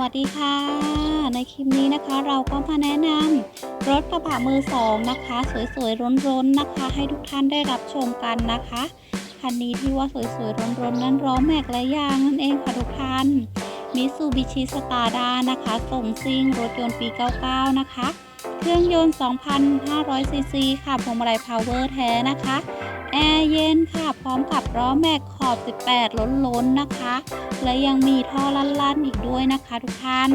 วัสดีค่ะ ในคลิปนี้นะคะเราก็มาแนะนำรถกระบะมือสองนะคะ สวยๆร้นๆนะคะ ให้ทุกท่านได้รับชมกันนะคะคันนี้ที่ว่าสวยๆร้นๆนั้นล้อแม็กและยางนั่นเองค่ะทุกท่านมิซูบิชิสตาร์ดานะคะส่งซิ่งรถยนต์ปี 99 นะคะ เครื่องยนต์ 2,500ซีซีค่ะพวงมาลัยพาวเวอร์แท้นะคะ แอร์เย็นค่ะ พร้อมกับล้อแม็กขอบ 18 ล้นๆนะคะ และยังมีท่อลั่นๆอีกด้วยนะคะทุกท่าน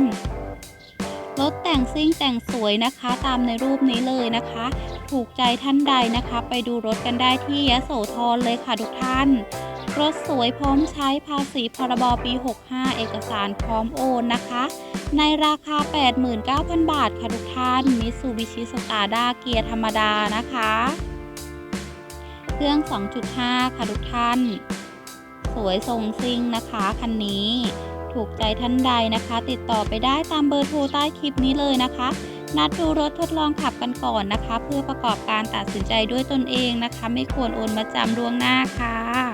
รถแต่งซิ่งแต่งสวยนะคะ ตามในรูปนี้เลยนะคะ ถูกใจท่านใดนะคะ ไปดูรถกันได้ที่ยะโสธรเลยค่ะทุกท่าน รถสวยพร้อมใช้ภาษีพรบปี 65 เอกสารพร้อมโอนนะคะ ในราคา 89,000 บาทค่ะทุกท่านมิซูบิชิสตาร์ด้าเกียร์ธรรมดานะคะ เครื่อง 2.5 ค่ะทุกท่าน สวยทรงซิ่งนะคะคันนี้ ถูกใจท่านใดนะคะ ติดต่อไปได้ตามเบอร์โทรใต้คลิปนี้เลยนะคะ นัดดูรถทดลองขับกันก่อนนะคะ เพื่อประกอบการตัดสินใจด้วยตนเองนะคะ ไม่ควรโอนมาจำล่วงหน้าค่ะ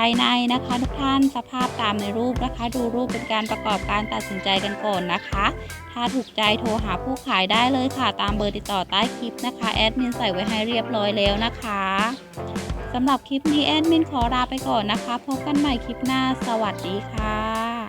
ายในนะคะทุกท่านสภาพตามในรูปนะคะ ดูรูปเป็นการประกอบการตัดสินใจกันก่อนนะคะ ถ้าถูกใจโทรหาผู้ขายได้เลยค่ะ ตามเบอร์ติดต่อใต้คลิปนะคะแอดมินใส่ไว้ให้เรียบร้อยแล้วนะคะสำหรับคลิปนี้แอดมินขอลาไปก่อนนะคะ พบกันใหม่คลิปหน้า สวัสดีค่ะ